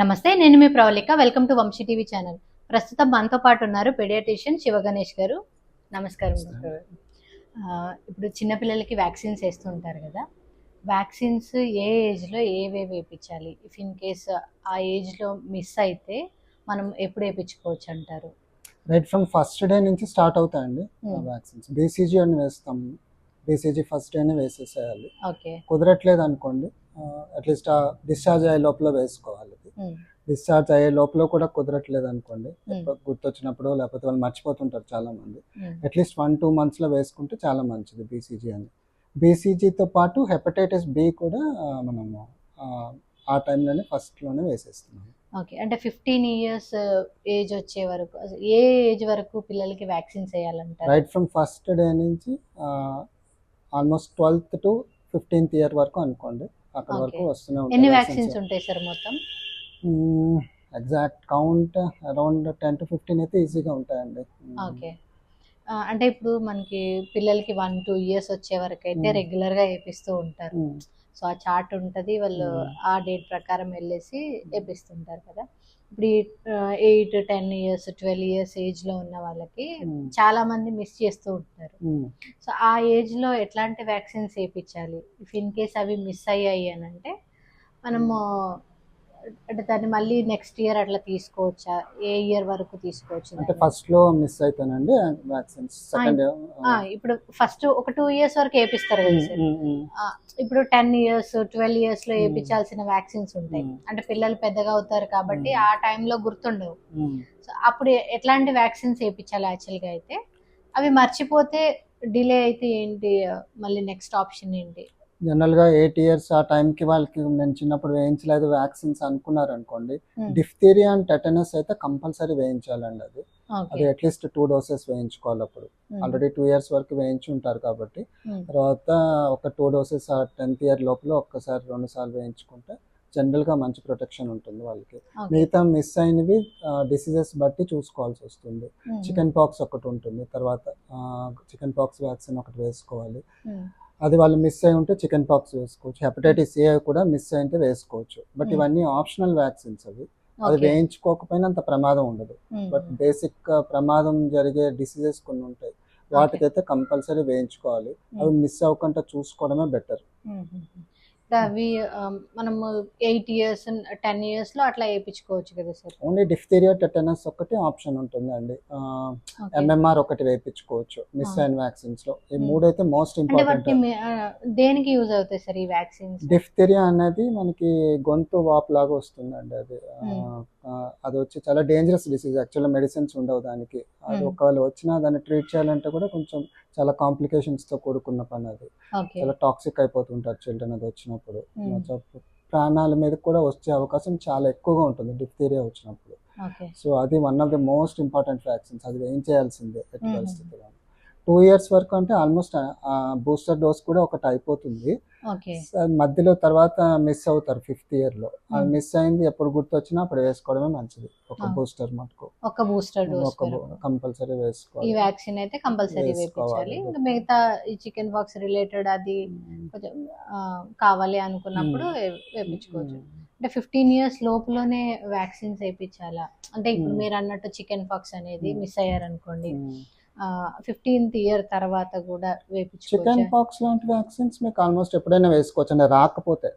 నమస్తే నేను మీ Pravalika. Welcome to Vamshi TV channel. ప్రస్తుతం మనతో పాటు ఉన్నారు పెడియాట్రిషియన్ శివ గణేష్ గారు. నమస్కారం. ఆ, ఇప్పుడు చిన్నపిల్లలకి వ్యాక్సిన్స్ వేస్తూ ఉంటారు కదా. వ్యాక్సిన్స్ ఏ ఏజ్లో ఏవే వేయించాలి ఇఫ్ ఇన్ కేస్ ఆ ఏజ్లో మిస్ అయితే మనం ఎప్పుడు వేయించుకోవచ్చు అంటారు? రైట్ ఫ్రమ్ ఫస్ట్ డే నుంచి స్టార్ట్ అవుతాయండి Hmm. వ్యాక్సిన్స్. బీసీజీ అని వేస్తాం. బీసీజీ ఫస్ట్ డేనే వేసేసేయాలి. ఓకే. కుదరట్లేదు అనుకోండి. అట్లీస్ట్ డిశ్చార్జ్ అయ్యే లోపల వేసుకోవాలి. డిశ్చార్జ్ అయ్యే లోపల కూడా కుదరట్లేదు అనుకోండి. ఎప్పుడు గుర్తొచ్చినప్పుడు లేకపోతే వాళ్ళు మర్చిపోతుంటారు చాలా మంది అట్లీస్ట్ వన్ టూ మంత్స్లో వేసుకుంటే చాలా మంచిది బీసీజీ అని. బీసీజీతో పాటు హెపటైటిస్ బి కూడా మనము ఆ, టైంలోనే ఫస్ట్లోనే వేసేస్తున్నాం. ఓకే అంటే ఫిఫ్టీన్ ఇయర్స్ ఏజ్ వచ్చే వరకు ఏ ఏజ్ వరకు పిల్లలకి వ్యాక్సిన్స్ వేయాలంటారు? రైట్ ఫ్రమ్ ఫస్ట్ డే నుంచి almost twelfth to fifteenth year వరకు అనుకోండి. అక్కడ. వరకు వస్తూనే ఎన్ని వ్యాక్సిన్స్ ఉంటాయి సార్ మొత్తం? Exact count around ten to fifteen అయితే ఈజీగా ఉంటాయండి. ఓకే అంటే ఇప్పుడు మనకి పిల్లలకి వన్ టూ ఇయర్స్ వచ్చే వరకు అయితే. రెగ్యులర్గా వేపిస్తూ ఉంటారు. సో ఆ చార్ట్ ఉంటది వాళ్ళు. ఆ డేట్ ప్రకారం వెళ్ళేసి వేపిస్తుంటారు కదా ఇప్పుడు eight ten years twelve years ఏజ్లో ఉన్న వాళ్ళకి. చాలా మంది మిస్ చేస్తూ ఉంటారు. సో ఆ ఏజ్లో ఎట్లాంటి వ్యాక్సిన్స్ వేయించాలి ఇఫ్ ఇన్ కేస్ అవి మిస్ అయ్యాయి అని అంటే మనము అంటే దాన్ని మళ్ళీ నెక్స్ట్ ఇయర్ అట్లా తీసుకోవచ్చా ఏ ఇయర్ వరకు తీసుకోవచ్చు అంటే? ఫస్ట్లో మిస్ అయితేనండి వ్యాక్సిన్స్ సెకండ్ ఆ, ఇప్పుడు ఫస్ట్ ఒక టూ ఇయర్స్ వరకు వేపిస్తారు కదా సార్ ఆ, ఇప్పుడు టెన్ ఇయర్స్ ట్వెల్వ్ ఇయర్స్లో. వేయించాల్సిన వ్యాక్సిన్స్ ఉంటాయి. అంటే పిల్లలు పెద్దగా అవుతారు కాబట్టి. ఆ టైంలో గుర్తుండవు సో అప్పుడు ఎట్లాంటి వ్యాక్సిన్స్ వేయించాలి యాక్చువల్గా అయితే అవి మర్చిపోతే డిలే అయితే ఏంటి మళ్ళీ నెక్స్ట్ ఆప్షన్ ఏంటి జనరల్గా ఎయిట్ ఇయర్స్ ఆ టైంకి వాళ్ళకి నేను చిన్నప్పుడు వేయించలేదు వ్యాక్సిన్స్ అనుకున్నారు అనుకోండి. డిఫ్తీరియా అండ్ టెటనస్ అయితే కంపల్సరీ వేయించాలండి అది. అది అట్లీస్ట్ టూ డోసెస్ వేయించుకోవాలి అప్పుడు. ఆల్రెడీ టూ ఇయర్స్ వరకు వేయించి ఉంటారు కాబట్టి. తర్వాత ఒక టూ డోసెస్ టెన్త్ ఇయర్ లోపల ఒక్కసారి రెండు సార్లు వేయించుకుంటే జనరల్గా మంచి ప్రొటెక్షన్ ఉంటుంది వాళ్ళకి. మిగతా మిస్ అయినవి డిసీజెస్ బట్టి చూసుకోవాల్సి వస్తుంది. చికెన్ పాక్స్ ఒకటి ఉంటుంది తర్వాత చికెన్ పాక్స్ వ్యాక్సిన్ ఒకటి వేసుకోవాలి. అది వాళ్ళు మిస్ అయి ఉంటే చికెన్ పాక్స్ వేసుకోవచ్చు. హెపటైటిస్ ఏ కూడా మిస్ అయితే వేసుకోవచ్చు. But Hmm. ఇవన్నీ ఆప్షనల్ వ్యాక్సిన్స్ అవి. అది వేయించుకోకపోయినా అంత ప్రమాదం ఉండదు. బట్ బేసిక్ ప్రమాదం జరిగే డిసీజెస్ కొన్ని ఉంటాయి. వాటికైతే కంపల్సరీ వేయించుకోవాలి. అవి మిస్ అవ్వకుండా చూసుకోవడమే బెటర్ అవి మనము ఎయిట్ ఇయర్స్ టెన్ ఇయర్స్లో అట్లా వేయించుకోవచ్చు కదా సార్? ఓన్లీ డిఫ్తీరియా టెటనస్ ఒకటి ఆప్షన్ ఉంటుందండి ఎంఎంఆర్ ఒకటి వేయించుకోవచ్చు మిస్. అయిన వ్యాక్సిన్స్లో ఈ. మూడు అయితే మోస్ట్ ఇంపార్టెంట్. దేనికి యూజ్ అవుతాయి సార్ ఈ వ్యాక్సిన్స్? డిఫ్తీరియా అనేది మనకి గొంతు వాపు లాగా వస్తుందండి అది. అది వచ్చి చాలా డేంజరస్ డిసీజ్ యాక్చువల్గా మెడిసిన్స్ ఉండవు దానికి. అది. ఒకవేళ వచ్చినా దాన్ని ట్రీట్ చేయాలంటే కూడా కొంచెం చాలా కాంప్లికేషన్స్తో కూడుకున్న పని అది చాలా టాక్సిక్ అయిపోతుంటారు చిల్డ్రన్ అది వచ్చినప్పుడు. Hmm. ప్రాణాల మీద కూడా వచ్చే అవకాశం చాలా ఎక్కువగా ఉంటుంది డిఫ్తీరియా వచ్చినప్పుడు. సో అది one of the most important vaccines అది ఏం చేయాల్సిందే? ఎట్టి Mhm. పరిస్థితిలో టూ ఇయర్స్ వరకు అంటే ఆల్మోస్ట్ బూస్టర్ డోస్ కూడా ఒకటి అయిపోతుంది. మధ్యలో తర్వాత మిస్ అవుతారు ఫిఫ్త్ ఇయర్లో అది. మిస్ అయింది ఎప్పుడు గుర్తొచ్చినా అప్పుడు వేసుకోవడమే మంచిది. ఒక. బూస్టర్ మటుకు. ఒక బూస్టర్ డోస్ కంపల్సరీ ఈ వేసుకోవాలి వ్యాక్సిన్ అయితే కంపల్సరీ వేసుకోవాలి. ఇంకా మిగతా ఈ చికెన్ బాక్స్ రిలేటెడ్ అది కొంచెం కావాలి అనుకున్నప్పుడు వే- వేయించుకోవచ్చు అంటే ఫిఫ్టీన్ ఇయర్స్ లోపులోనే వ్యాక్సిన్స్ వేయించాలా అంటే ఇప్పుడు. మీరు అన్నట్టు చికెన్ పాక్స్ అనేది. మిస్ అయ్యారనుకోండి. ఫిఫ్టీన్త్ ఇయర్ తర్వాత కూడా చికెన్ పాక్స్ లాంటి వ్యాక్సిన్స్ మీకు ఆల్మోస్ట్ ఎప్పుడైనా వేసుకోవచ్చు అంటే రాకపోతే.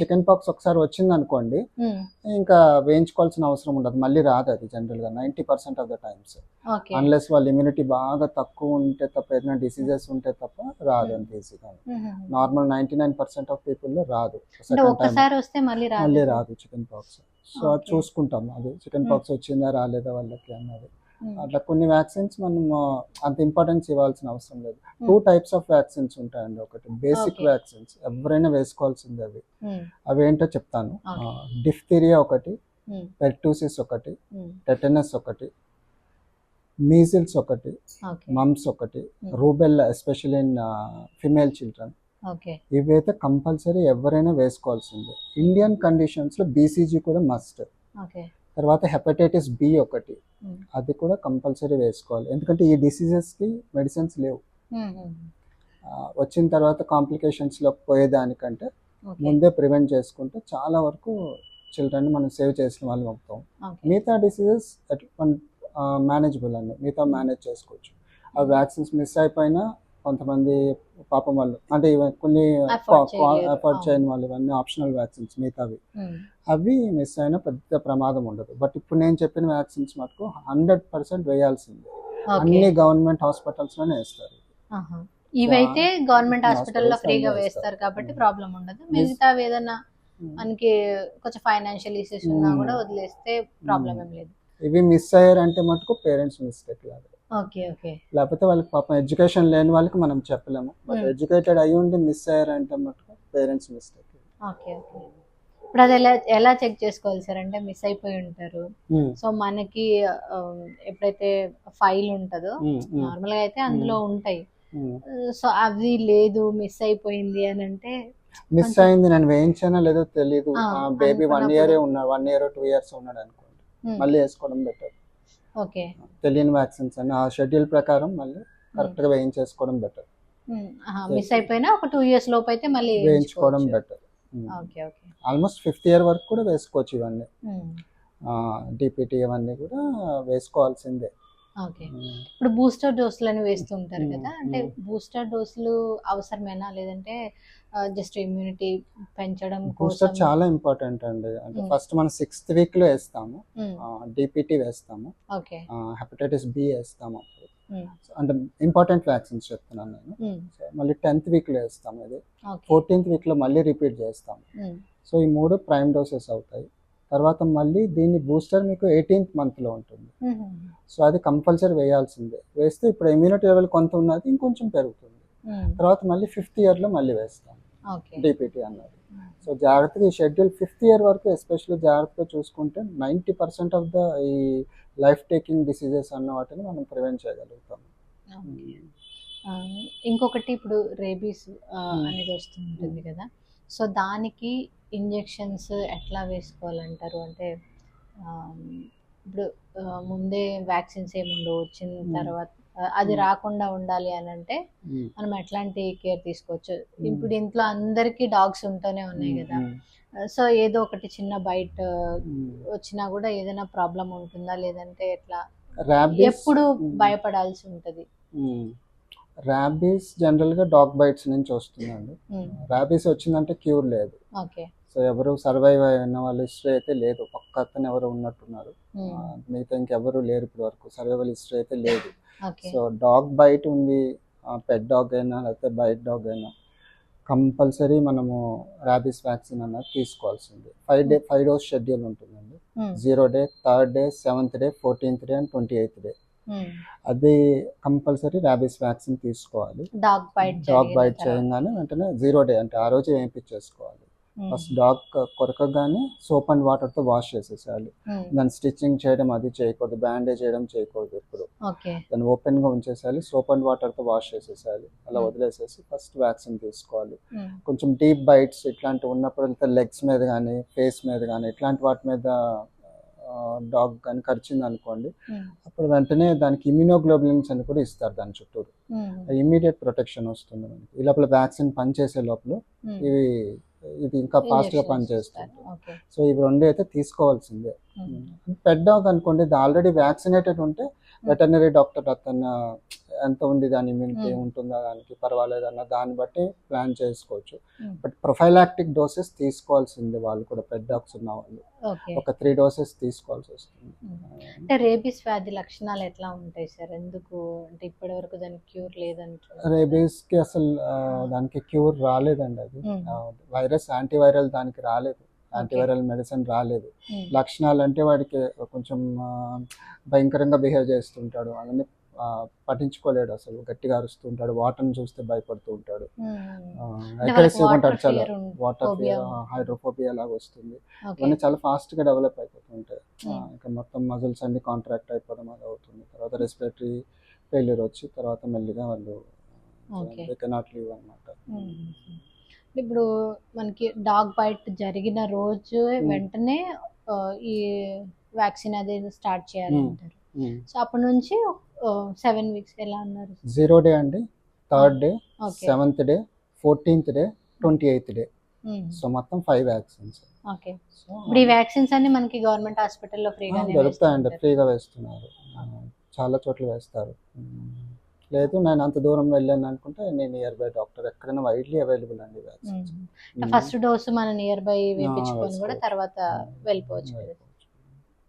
చికెన్ పాక్స్ ఒకసారి వచ్చింది అనుకోండి ఇంకా వేయించుకోవాల్సిన అవసరం ఉండదు. మళ్ళీ రాదు అది జనరల్గా ninety percent of the times unless వాళ్ళ ఇమ్యూనిటీ బాగా తక్కువ ఉంటే తప్ప ఏదైనా డిసీజెస్ ఉంటే తప్ప రాదు అంత ఈజీగా normal ninety nine percent of పీపుల్లో రాదు. మళ్ళీ రాదు. చికెన్ పాక్స్ సో అది. చూసుకుంటాం. అది చికెన్. పాక్స్ వచ్చిందా రాలేదా వాళ్ళకి అన్నది. అట్లా కొన్ని వ్యాక్సిన్స్ మనం అంత ఇంపార్టెన్స్ ఇవ్వాల్సిన అవసరం లేదు Hmm. Two types of vaccines ఉంటాయండి ఒకటి బేసిక్. వ్యాక్సిన్స్ ఎవరైనా వేసుకోవాల్సింది అవి Hmm. అవి ఏంటో చెప్తాను. డిఫ్తీరియా ఒకటి Hmm. పెర్టూసిస్ ఒకటి Hmm. టెటనస్ ఒకటి మీజిల్స్ ఒకటి మమ్స్ ఒకటి Hmm. Rubella especially in female children ఇవైతే కంపల్సరీ ఎవరైనా వేసుకోవాల్సిందే ఇండియన్ కండిషన్స్లో బీసీజీ కూడా మస్ట్ తర్వాత హెపటైటిస్ బి ఒకటి. అది కూడా కంపల్సరీ వేసుకోవాలి. ఎందుకంటే ఈ డిసీజెస్కి మెడిసిన్స్ లేవు. వచ్చిన తర్వాత కాంప్లికేషన్స్లో పోయేదానికంటే ముందే ప్రివెంట్ చేసుకుంటే చాలా వరకు చిల్డ్రన్ మనం సేవ్ చేసిన వాళ్ళు అవుతాం. మిగతా డిసీజెస్ మేనేజబుల్ అండి. మిగతా మేనేజ్ చేసుకోవచ్చు. ఆ వ్యాక్సిన్స్ మిస్ అయిపోయినా కొంతమంది పాపం వాళ్ళు. అంటే కొన్ని. అఫోర్డ్. చేయని వాళ్ళు ఇవన్నీ ఆప్షనల్ వ్యాక్సిన్స్ మిగతావి. అవి మిస్ అయినా పెద్ద ప్రమాదం ఉండదు. బట్ ఇప్పుడు నేను చెప్పిన వ్యాక్సిన్స్ మటుకు హండ్రెడ్ పర్సెంట్ వేయాల్సిందే. అన్ని గవర్నమెంట్ హాస్పిటల్స్లోనే వేస్తారు. ఇవైతే గవర్నమెంట్ హాస్పిటల్లో ఫ్రీగా వేస్తారు. కాబట్టి. ప్రాబ్లం ఉండదు. మిగతా ఏదైనా మనకి కొంచెం ఫైనాన్షియల్ ఇష్యూస్ ఉన్నా. కూడా వదిలేస్తే ప్రాబ్లం ఏం లేదు. ఇవి మిస్ అయ్యారంటే మటుకు పేరెంట్స్ మిస్టేక్ లాగా. లేకపోతే వాళ్ళకి పాపం ఎడ్యుకేషన్ లేని వాళ్ళకి మనం చెప్పలేము. But Hmm. ఎడ్యుకేటెడ్ అయ్యి ఉండి మిస్ అయ్యారంటే మటుకు పేరెంట్స్ మిస్టేక్. Okay okay. ఇప్పుడు అది ఎలా ఎలా చెక్ చేసుకోవాలి సార్? అంటే మిస్ అయిపోయి ఉంటారు. సో మనకి ఎప్పుడైతే ఫైల్ ఉంటుందో నార్మల్గా అయితే అందులో ఉంటాయి. సో అవి లేదు మిస్ అయిపోయింది అని అంటే మిస్ అయింది నేను వేయించానా లేదో తెలియదు బేబీ వన్ ఇయర్ ఉన్నాడు వన్ ఇయర్ టూ ఇయర్స్ ఉన్నాడు అనుకోండి. మళ్ళీ వేసుకోవడం బెటర్ తెలియని వ్యాక్సిన్స్ అని ఆ షెడ్యూల్ ప్రకారం మళ్ళీ కరెక్ట్గా వేయించేసుకోవడం బెటర్ మిస్ అయిపోయినా ఒక టూ ఇయర్స్ లోపు అయితే మళ్ళీ వేయించుకోవడం. Better okay okay. Almost fifth year వరకు కూడా వేసుకోవచ్చు ఇవన్నీ. డిపిటి ఇవన్నీ కూడా వేసుకోవాల్సిందే. ఓకే. ఇప్పుడు బూస్టర్ డోసులు అని వేస్తుంటారు కదా అంటే. బూస్టర్ డోసులు అవసరమేనా? లేదంటే జస్ట్ ఇమ్యూనిటీ పెంచడం బూస్టర్ కోసం. చాలా ఇంపార్టెంట్ అండి. అంటే Hmm. ఫస్ట్ మనం సిక్స్త్ వీక్లో వేస్తాము. డిపిటి వేస్తాము. ఓకే హెపటైటిస్ బి వేస్తాము. ఉమ్, అంటే ఇంపార్టెంట్ వ్యాక్సిన్స్ చెప్తున్నాను నేను. మళ్ళీ టెన్త్ వీక్లో వేస్తాము. ఇది ఫోర్టీన్త్ వీక్లో మళ్ళీ రిపీట్ చేస్తాము. సో ఈ మూడు ప్రైమ్ డోసెస్ అవుతాయి. తర్వాత మళ్ళీ దీని బూస్టర్ మీకు ఎయిటీన్త్ మంత్లో ఉంటుంది. సో అది కంపల్సరీ వేయాల్సిందే. వేస్తే ఇప్పుడు ఇమ్యూనిటీ లెవెల్ కొంత ఉన్నది ఇంకొంచెం పెరుగుతుంది. తర్వాత మళ్ళీ ఫిఫ్త్ ఇయర్లో మళ్ళీ వేస్తాం డిపిటి అన్నది సో జాగ్రత్తగా ఈ షెడ్యూల్ ఫిఫ్త్ ఇయర్ వరకు ఎస్పెషల్లీ జాగ్రత్తగా చూసుకుంటే నైంటీ పర్సెంట్ ఆఫ్ ద ఈ లైఫ్ టేకింగ్ డిసీజెస్ అన్న వాటిని మనం ప్రివెంట్ చేయగలుగుతాం. ఇంకొకటి ఇప్పుడు రేబీస్ Hmm. అనేది వస్తుంటుంది కదా. సో దానికి ఇంజెక్షన్స్ ఎట్లా వేసుకోవాలంటారు? అంటే ఇప్పుడు ముందే వ్యాక్సిన్స్ ఏముండవు వచ్చిన Hmm. తర్వాత అది. రాకుండా ఉండాలి అని అంటే. మనం ఎట్లాంటి కేర్ తీసుకోవచ్చు. ఇప్పుడు ఇంట్లో అందరికీ డాగ్స్ ఉంటూనే ఉన్నాయి కదా. సో ఏదో ఒకటి చిన్న బయట. వచ్చినా కూడా ఏదైనా ప్రాబ్లం ఉంటుందా లేదంటే ఎట్లా ఎప్పుడు. భయపడాల్సి ఉంటది. ర్యాబీస్ జనరల్గా డాగ్ బైట్స్ నుంచి వస్తుందండి ర్యాబీస్ వచ్చిందంటే క్యూర్ లేదు ఓకే సో ఎవరు సర్వైవ్ అయిన వాళ్ళ హిస్టరీ అయితే లేదు పక్క ఎవరు ఉన్నట్టున్నారు మిగతా ఇంకెవరు లేరు ఇప్పటి వరకు సర్వైవల్ హిస్టరీ అయితే లేదు సో డాగ్ బైట్ ఉంది పెట్ డాగ్ అయినా లేకపోతే బైట్ డాగ్ అయినా కంపల్సరీ మనము ర్యాబీస్ వ్యాక్సిన్ అన్నది తీసుకోవాల్సింది. Five day five dose schedule ఉంటుందండి. ఉమ్, zero day third day seventh day fourteenth day and twenty eighth day. Um. అది కంపల్సరీ ర్యాబీస్ వ్యాక్సిన్ తీసుకోవాలి. Dog bite. చేయగానే వెంటనే జీరో డే అంటే ఆ రోజు వేయించేసుకోవాలి ఫస్ట్ డాగ్ కొరకగానే సోప్ అండ్ వాటర్తో వాష్ చేసేసేయాలి. ఉమ్, దాన్ని స్టిచ్చింగ్ చేయడం అది చేయకూడదు బ్యాండేజ్ చేయడం చేయకూడదు ఇప్పుడు దాన్ని ఓపెన్గా ఉంచేసేయాలి సోప్ అండ్ వాటర్తో వాష్ చేసేసేయాలి. అలా Hmm. వదిలేసేసి ఫస్ట్ వ్యాక్సిన్ తీసుకోవాలి. కొంచెం డీప్ బైట్స్ ఇట్లాంటివి ఉన్నప్పుడు లెగ్స్ మీద కానీ ఫేస్ మీద కానీ ఇట్లాంటి వాటి మీద డాగ్ కానీ కరిచింది అనుకోండి అప్పుడు వెంటనే దానికి ఇమ్యూనోగ్లోబులిన్స్ అని కూడా ఇస్తారు దాని చుట్టూరు. ఉమ్, ఇమీడియట్ ప్రొటెక్షన్ వస్తుంది మనకి. ఈ లోపల వ్యాక్సిన్ పనిచేసే లోపల. ఇవి ఇది ఇంకా ఫాస్ట్గా Injections పనిచేస్తుంది. సో ఇవి రెండు అయితే తీసుకోవాల్సిందే. పెట్ డాగ్ అనుకోండి ఇది ఆల్రెడీ వ్యాక్సినేటెడ్ ఉంటే వెటర్నరీ డాక్టర్ అతను ఎంత ఉంది దాని ఇమ్యూనిటీ Hmm. ఉంటుందా దానికి పర్వాలేదు అన్న దాన్ని బట్టి ప్లాన్ చేసుకోవచ్చు. Hmm. బట్ ప్రొఫైలాక్టిక్ డోసెస్ తీసుకోవాల్సిందే వాళ్ళు కూడా డాగ్స్ ఉన్న వాళ్ళు. ఒక త్రీ డోసెస్ తీసుకోవాల్సి వస్తుంది. ఉమ్. అంటే రేబీస్ వ్యాధి లక్షణాలు ఎట్లా ఉంటాయి సార్? ఎందుకు? అంటే ఇప్పటి వరకు దానికి క్యూర్ లేదంటున్నారు. రేబీస్కి అసలు ఆ, దానికి క్యూర్ రాలేదండి అది. Hmm. వైరస్ యాంటీవైరల్ దానికి రాలేదు. యాంటీవైరల్ మెడిసిన్ రాలేదు. లక్షణాలు అంటే వాడికి కొంచెం భయంకరంగా బిహేవ్ చేస్తుంటాడు. ఆ, పట్టించుకోలేడు అసలు. గట్టిగా అరుస్తుంటాడు వాటర్ని చూస్తే భయపడుతూ ఉంటాడు. అగ్రెసివ్ ఉంటాడు చాలా వాటర్ హైడ్రోఫోబియా లాగా వస్తుంది. ఇవన్నీ చాలా ఫాస్ట్గా డెవలప్ అయిపోతుంటాయి. ఇంకా మొత్తం మజిల్స్ అన్ని కాంట్రాక్ట్ అయిపోవడం అది అవుతుంది. తర్వాత రెస్పిరేటరీ ఫెయిల్యూర్ వచ్చి తర్వాత మెల్లిగా వాళ్ళు. కెనాట్ లీవ్ అనమాట. ఇప్పుడు మనకి డాగ్ బైట్ జరిగిన రోజు. వెంటనే ఈ వ్యాక్సిన్ అనేది స్టార్ట్ చేయాలి ఉమ్. అంటారు సో అప్పటి నుంచి సెవెన్ వీక్స్ ఎలా అన్నారు జీరో డే అండి. Third day seventh day fourteenth day twenty eighth day. So మొత్తం ఫైవ్ వ్యాక్సిన్స్ ఓకే ఇప్పుడు ఈ వ్యాక్సిన్స్ అన్ని మనకి గవర్నమెంట్ హాస్పిటల్లో ఫ్రీగానే దొరుకుతాయండి. ఫ్రీగా వేస్తున్నారు. చాలా చోట్ల వేస్తారు. ఉమ్. లేదు నేను అంత దూరం వెళ్ళాను అనుకుంటే నేను నియర్ బై డాక్టర్ ఎక్కడైనా వైడ్లీ అవైలబుల్ అండి వ్యాక్సిన్స్. ఫస్ట్ డోసు మన నియర్ బై వేయించుకొని కూడా. తర్వాత వెళ్ళిపోవచ్చు.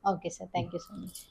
Okay sir thank you so much